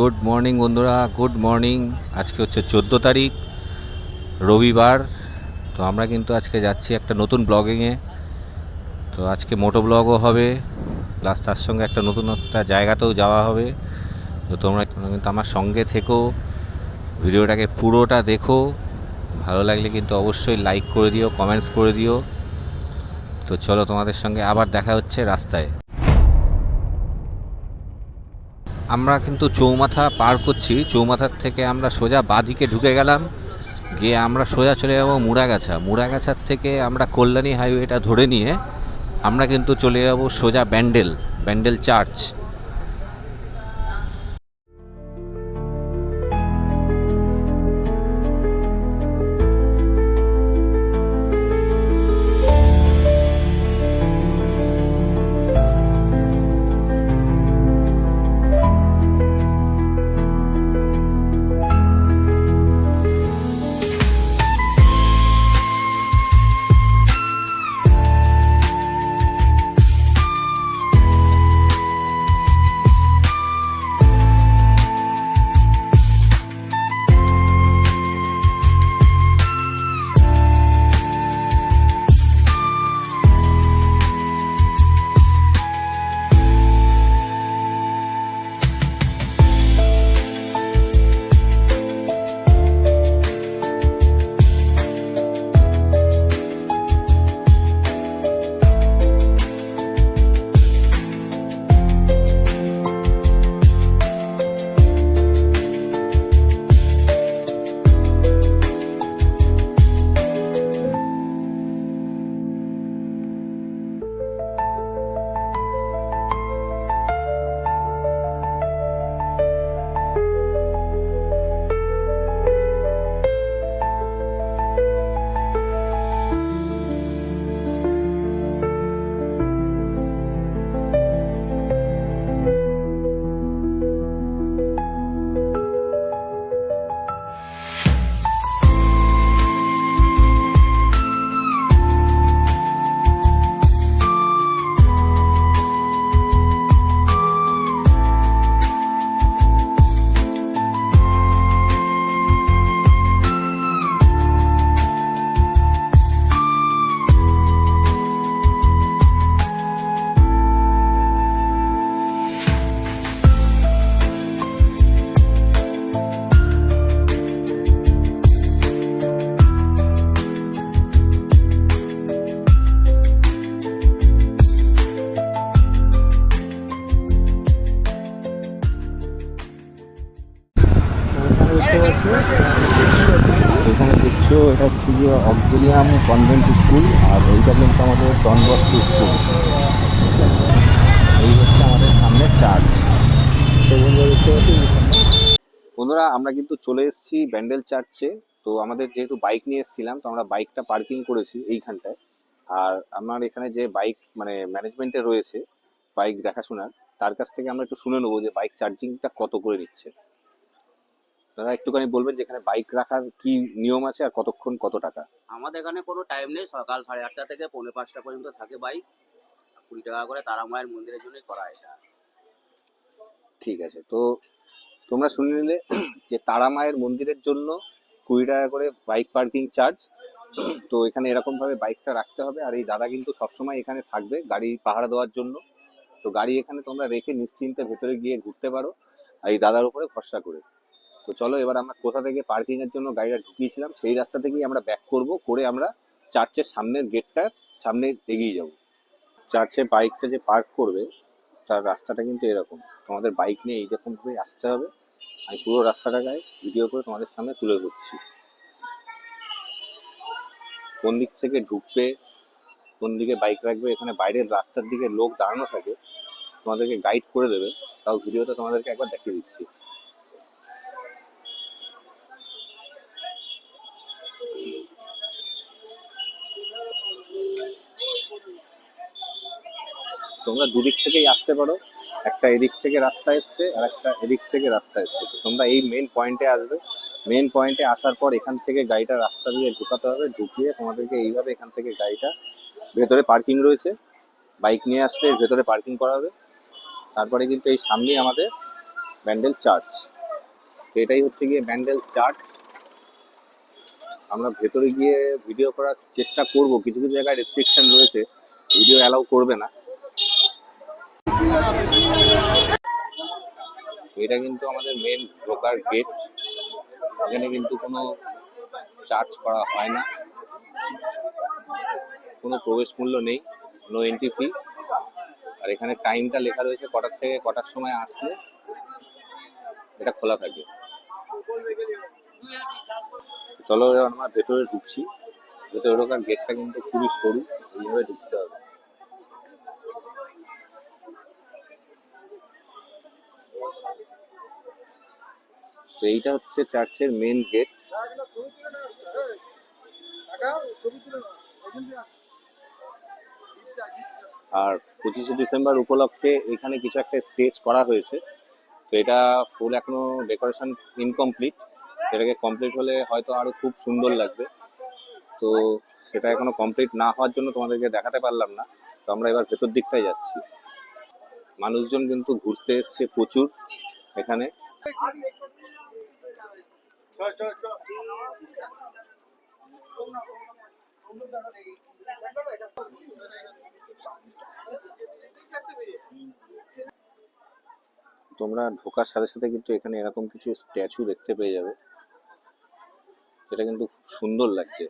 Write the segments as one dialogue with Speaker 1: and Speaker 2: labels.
Speaker 1: Good morning বন্ধুরা। Good morning আজকে হচ্ছে চোদ্দ তারিখ, রবিবার। তো আমরা কিন্তু আজকে যাচ্ছি একটা নতুন ব্লগিংয়ে তো আজকে মোটো ব্লগও হবে। প্লাস তার সঙ্গে একটা নতুন একটা জায়গাতেও যাওয়া হবে। তো তোমরা তোমরা কিন্তু আমার সঙ্গে থেকো। ভিডিওটাকে পুরোটা দেখো। ভালো লাগলে কিন্তু অবশ্যই লাইক করে দিও কমেন্টস করে দিও। তো চলো তোমাদের সঙ্গে আবার দেখা হচ্ছে রাস্তায়। আমরা কিন্তু চৌমাথা পার করছি। চৌমাথার থেকে আমরা সোজা বাঁদিকে ঢুকে গেলাম। গিয়ে আমরা সোজা চলে যাব মুড়াগাছা। মুড়াগাছার থেকে আমরা কল্যাণী হাইওয়েটা ধরে নিয়ে আমরা কিন্তু চলে যাব সোজা ব্যান্ডেল ব্যান্ডেল চার্চ।
Speaker 2: এই হচ্ছে আমাদের সামনে চার্চ বন্ধুরা,
Speaker 1: আমরা কিন্তু চলে এসেছি ব্যান্ডেল চার্চে। তো আমাদের যেহেতু বাইক নিয়ে এসেছিলাম, তো আমরা বাইকটা পার্কিং করেছি এইখানটায়। আর আমার এখানে যে বাইক মানে ম্যানেজমেন্টে রয়েছে বাইক দেখাশোনার, তার কাছ থেকে আমরা একটু শুনে নেব যে বাইক চার্জিংটা কত করে নিচ্ছে। দাদা একটুখানি বলবেন যে এখানে বাইক রাখার কি নিয়ম আছে আর কতক্ষণ কত টাকা?
Speaker 3: আমাদের এখানে কোনো টাইম নেই সকাল সাড়ে আটটা থেকে পৌনে পাঁচটা পর্যন্ত থাকে বাইক কুড়ি টাকা করে তারা মায়ের মন্দিরের জন্যই করা এটা।
Speaker 1: ঠিক আছে তো তোমরা শুনে নিলে যে তারা মায়ের মন্দিরের জন্য কুড়ি টাকা করে বাইক পার্কিং চার্জ তো এখানে এরকম ভাবে বাইকটা রাখতে হবে। আর এই দাদা কিন্তু সবসময় এখানে থাকবে গাড়ি পাহারা দেওয়ার জন্য। তো গাড়ি এখানে তোমরা রেখে নিশ্চিন্তে ভেতরে গিয়ে ঘুরতে পারো। আর এই দাদার উপরে ভরসা করে। তো চলো এবার আমরা কোথা থেকে পার্কিং এর জন্য গাড়িটা ঢুকিয়েছিলাম, সেই রাস্তা থেকেই আমরা ব্যাক করব, করে আমরা চার্চের সামনের গেটটার সামনে এগিয়ে যাব। চার্চে বাইকটা যে পার্ক করবে, তার রাস্তাটা কিন্তু এরকম। তোমাদের বাইক নিয়ে এইরকম ভাবে আসতে হবে। আমি পুরো রাস্তাটাকে ভিডিও করে তোমাদের সামনে তুলে ধরছি। কোন দিক থেকে ঢুকবে, কোন দিকে বাইক রাখবে, এখানে বাইরের রাস্তার দিকে লোক দাঁড়ানো থাকে, তোমাদেরকে গাইড করে দেবে। তাও ভিডিওতে তোমাদেরকে একবার দেখিয়ে দিচ্ছি। তোমরা দুদিক থেকেই আসতে পারো। একটা এদিক থেকে রাস্তা এসছে, আর একটা এদিক থেকে রাস্তা এসছে। তো তোমরা এই মেন পয়েন্টে আসবে। মেন পয়েন্টে আসার পর এখান থেকে গাড়িটা রাস্তা দিয়ে ঢুকাতে হবে। ঢুকিয়ে তোমাদেরকে এইভাবে এখান থেকে গাড়িটা ভেতরে পার্কিং রয়েছে। বাইক নিয়ে আসলে ভেতরে পার্কিং করা হবে। তারপরে কিন্তু এই সামনেই আমাদের ব্যান্ডেল চার্চ তো এটাই হচ্ছে গিয়ে ব্যান্ডেল চার্চ আমরা ভেতরে গিয়ে ভিডিও করার চেষ্টা করব। কিছু কিছু জায়গায় রেস্ট্রিকশন রয়েছে। ভিডিও অ্যালাউ করবে না। এটা কিন্তু আমাদের মেন ঢোকার গেট এখানে কিন্তু কোনো চার্জ করা হয় না। কোনো প্রবেশ মূল্য নেই। নো এন্ট্রি ফি আর এখানে টাইমটা লেখা রয়েছে কটার থেকে কটার সময় আসলে এটা খোলা থাকে। চলো আমরা ভেতরে ঢুকছি। ভেতরে ঢোকার গেটটা কিন্তু খুবই সরু। এইভাবে ঢুকতে হবে। এইটা হচ্ছে চার্চের মেন গেট আর পঁচিশে ডিসেম্বর উপলক্ষে এখানে কিছু একটা স্টেজ করা হয়েছে। তো এটা ফুল এখনও ডেকোরেশন ইনকমপ্লিট এটাকে কমপ্লিট হলে হয়তো আরও খুব সুন্দর লাগবে। তো সেটা এখনও কমপ্লিট না হওয়ার জন্য তোমাদেরকে দেখাতে পারলাম না। তো আমরা এবার ভেতর দিকটাই যাচ্ছি। মানুষজন কিন্তু ঘুরতে এসছে প্রচুর এখানে। তোমরা ঢোকার সাথে সাথে কিন্তু এখানে এরকম কিছু স্ট্যাচু দেখতে পেয়ে যাবে। যেটা কিন্তু সুন্দর লাগছে।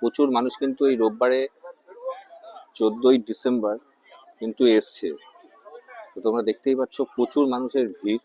Speaker 1: প্রচুর মানুষ কিন্তু এই রোববারে চোদ্দই ডিসেম্বর কিন্তু এসছে। তো তোমরা দেখতেই পাচ্ছ প্রচুর মানুষের ভিড়।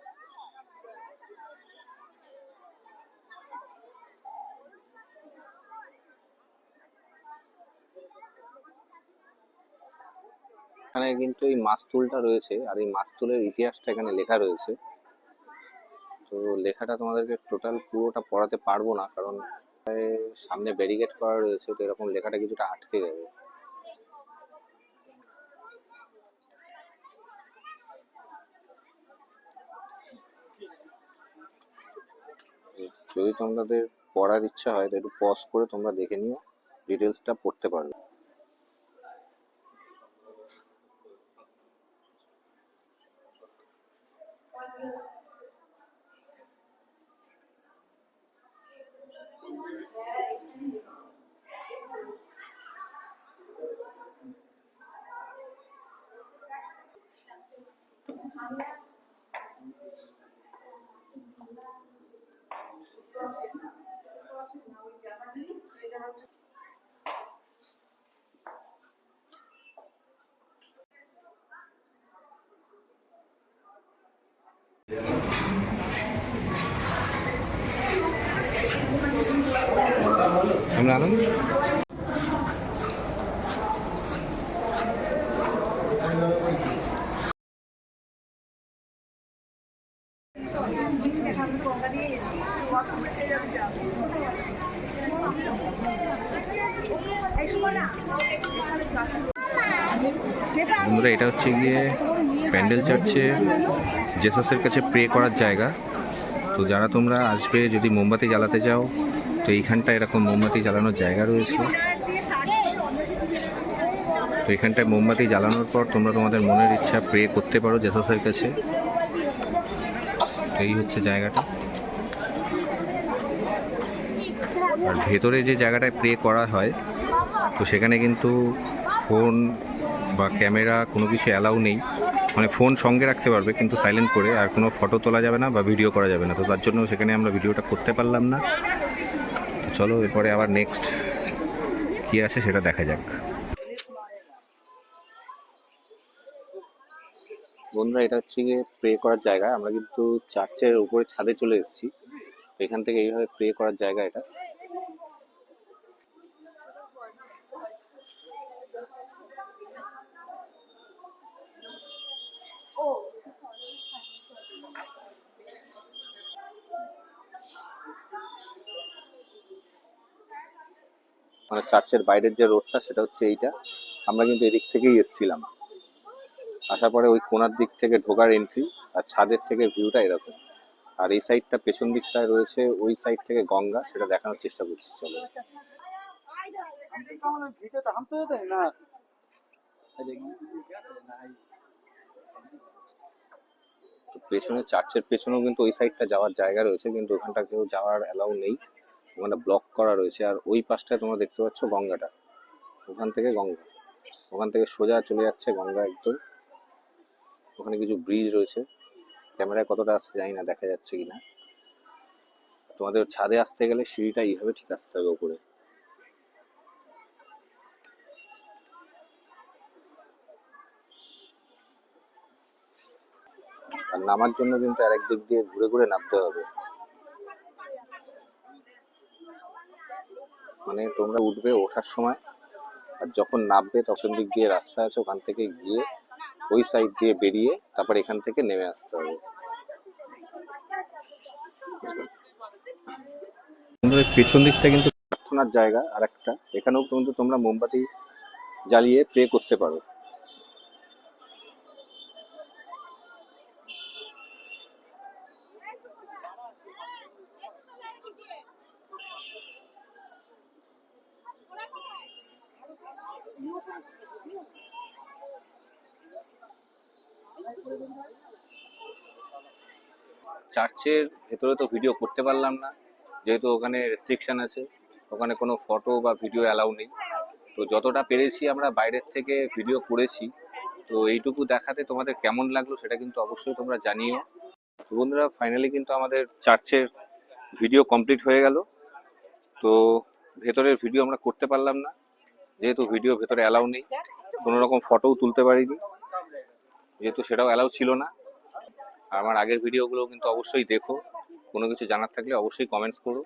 Speaker 1: এখানে কিন্তু এই মাস্তুলটা রয়েছে, আর এই মাস্তুলের ইতিহাসটা এখানে লেখা রয়েছে। তো লেখাটা তোমাদেরকে টোটাল পুরোটা পড়াতে পারব না, কারণ সামনে ব্যারিকেড করা রয়েছে, তো এরকম লেখাটা কিছুটা আটকে যাবে। যদি তোমাদের পড়ার ইচ্ছা হয়, তো একটু পজ করে তোমরা দেখে নিও ডিটেলসটা পড়তে পারবে। আমরা আনন্দ? বন্ধুরা, এটা হচ্ছে গিয়ে প্যান্ডেল চার্চে জেসাসের কাছে প্রে করার জায়গা। তো যারা তোমরা আসবে, যদি মোমবাতি জ্বালাতে যাও তো এইখানটা এরকম মোমবাতি জ্বালানোর জায়গা রয়েছে। তো এখানটায় মোমবাতি জ্বালানোর পর তোমরা তোমাদের মনের ইচ্ছা প্রে করতে পারো জেসাসের কাছে। এই হচ্ছে জায়গাটা। আর ভেতরে যে জায়গাটায় প্রে করা হয়, তো সেখানে কিন্তু ফোন বা ক্যামেরা কোনো কিছু অ্যালাউ নেই। মানে ফোন সঙ্গে রাখতে পারবে কিন্তু সাইলেন্ট করে, আর কোনো ফটো তোলা যাবে না বা ভিডিও করা যাবে না। তো তার জন্য সেখানে আমরা ভিডিওটা করতে পারলাম না। তো চলো এরপরে আবার নেক্সট কী আছে সেটা দেখা যাক। বন্ধুরা, এটা হচ্ছে গিয়ে প্রে করার জায়গা। আমরা কিন্তু চার্চের উপরে ছাদে চলে এসেছি। এখান থেকে এইভাবে প্রে করার জায়গা এটা। মানে চার্চের বাইরের যে রোডটা সেটা হচ্ছে এইটা। আমরা কিন্তু এদিক থেকেই এসেছিলাম। আসার পরে ওই কোনার দিক থেকে ঢোকার এন্ট্রি আর ছাদের থেকে ভিউটা এরকম। আর এই সাইডটা পেছন দিকটায় রয়েছে, ওই সাইড থেকে গঙ্গা, সেটা দেখানোর চেষ্টা করছি, চলো। পেছনে, চার্চের পেছনেও কিন্তু ওই সাইডটা যাওয়ার জায়গা রয়েছে, কিন্তু ওখানটা কেউ যাওয়ার অ্যালাউ নেই। ওখানে ব্লক করা রয়েছে আর ওই পাশটায় তোমরা দেখতে পাচ্ছ গঙ্গাটা। ওখান থেকে গঙ্গা। ওখান থেকে সোজা চলে যাচ্ছে গঙ্গা একদম। ওখানে কিছু ব্রিজ রয়েছে। ক্যামেরায় কতটা আসছে জানি না, দেখা যাচ্ছে কিনা। তোমাদের ছাদে আসতে গেলে সিঁড়িটা এইভাবে ঠিক আসতে হবে উপরে। আর নামার জন্য কিন্তু আরেক দিক দিয়ে ঘুরে ঘুরে নামতে হবে। মানে তোমরা উঠবে ওঠার সময় আর যখন নামবে তখন দিক দিয়ে রাস্তা আছে ওখান থেকে গিয়ে ওই সাইড দিয়ে বেরিয়ে তারপর এখান থেকে নেমে আসতে হবে। পেছন দিকটা কিন্তু প্রার্থনার জায়গা আর একটা এখানেও কিন্তু তোমরা মোমবাতি জ্বালিয়ে প্রে করতে পারো। চার্চের ভেতরে তো ভিডিও করতে পারলাম না, যেহেতু ওখানে রেস্ট্রিকশন আছে, ওখানে কোনো ফটো বা ভিডিও অ্যালাউ নেই। তো যতটা পেরেছি আমরা বাইরের থেকে ভিডিও করেছি, তো এইটুকু দেখাতে তোমাদের কেমন লাগল সেটা কিন্তু অবশ্যই তোমরা জানিও। তো বন্ধুরা ফাইনালি কিন্তু আমাদের চার্চের ভিডিও কমপ্লিট হয়ে গেল। তো ভেতরের ভিডিও আমরা করতে পারলাম না, যেহেতু ভিডিও ভেতরে অ্যালাউ নেই কোনো রকম ফটোও তুলতে পারিনি, যেহেতু সেটাও অ্যালাউ ছিল না। আর আমার আগের ভিডিওগুলো কিন্তু অবশ্যই দেখো। কোনো কিছু জানার থাকলে অবশ্যই কমেন্টস করো।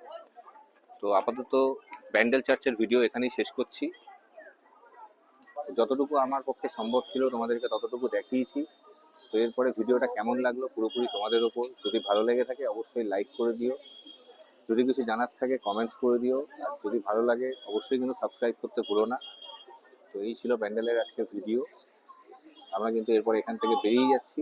Speaker 1: তো আপাতত ব্যান্ডেল চার্চের ভিডিও এখানেই শেষ করছি। যতটুকু আমার পক্ষে সম্ভব ছিল তোমাদেরকে ততটুকু দেখিয়েছি। তো এরপরে ভিডিওটা কেমন লাগল পুরোপুরি তোমাদের ওপর। যদি ভালো লেগে থাকে অবশ্যই লাইক করে দিও। যদি কিছু জানার থাকে কমেন্টস করে দিও। আর যদি ভালো লাগে অবশ্যই কিন্তু সাবস্ক্রাইব করতে ভুলো না। তো এই ছিল ব্যান্ডেলের আজকের ভিডিও। আমরা কিন্তু এরপর এখান থেকে বেরিয়ে যাচ্ছি।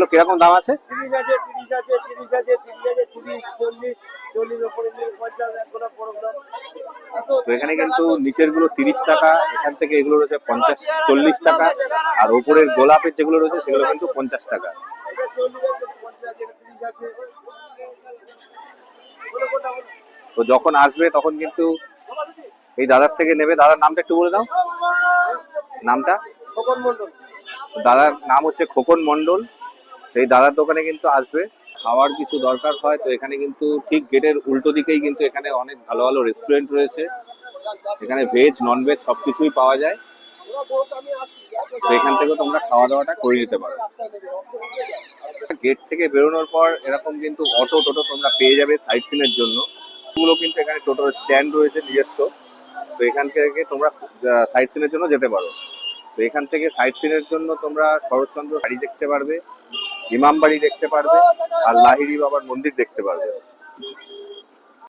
Speaker 1: নিয়ে কীরকম দাম আছে? তো এখানে কিন্তু নিচেরগুলো তিরিশ টাকা এখান থেকে এগুলো রয়েছে পঞ্চাশ চল্লিশ টাকা আর উপরের গোলাপের যেগুলো রয়েছে সেগুলো কিন্তু পঞ্চাশ টাকা? তো যখন আসবে তখন কিন্তু এই দাদার থেকে নেবে। দাদার নামটা একটু বলে দাও। নামটা
Speaker 4: খোকন মন্ডল
Speaker 1: দাদার নাম হচ্ছে খোকন মন্ডল এই দাদার দোকানে কিন্তু আসবে। খাওয়ার কিছু দরকার হয়, তো এখানে কিন্তু ঠিক গেটের উল্টো দিকেই কিন্তু এখানে অনেক ভালো ভালো রেস্টুরেন্ট রয়েছে। এখানে ভেজ নন ভেজ সব কিছুই পাওয়া যায়। তো এখান থেকে তোমরা খাওয়া দাওয়াটা করে নিতে পারো। গেট থেকে বেরোনোর পর এরকম কিন্তু অটো টোটো তোমরা পেয়ে যাবে সাইট সিনের জন্য। গুলো কিন্তু এখানে টোটোর স্ট্যান্ড রয়েছে নিজস্ব। তো এখান থেকে তোমরা সাইট সিনের জন্য যেতে পারো। তো এখান থেকে সাইট সিনের জন্য তোমরা শরৎচন্দ্র গাড়ি দেখতে পারবে। ইমাম বাড়ি দেখতে পারবে আর লাহিড়ি বাবার মন্দির দেখতে পারবে।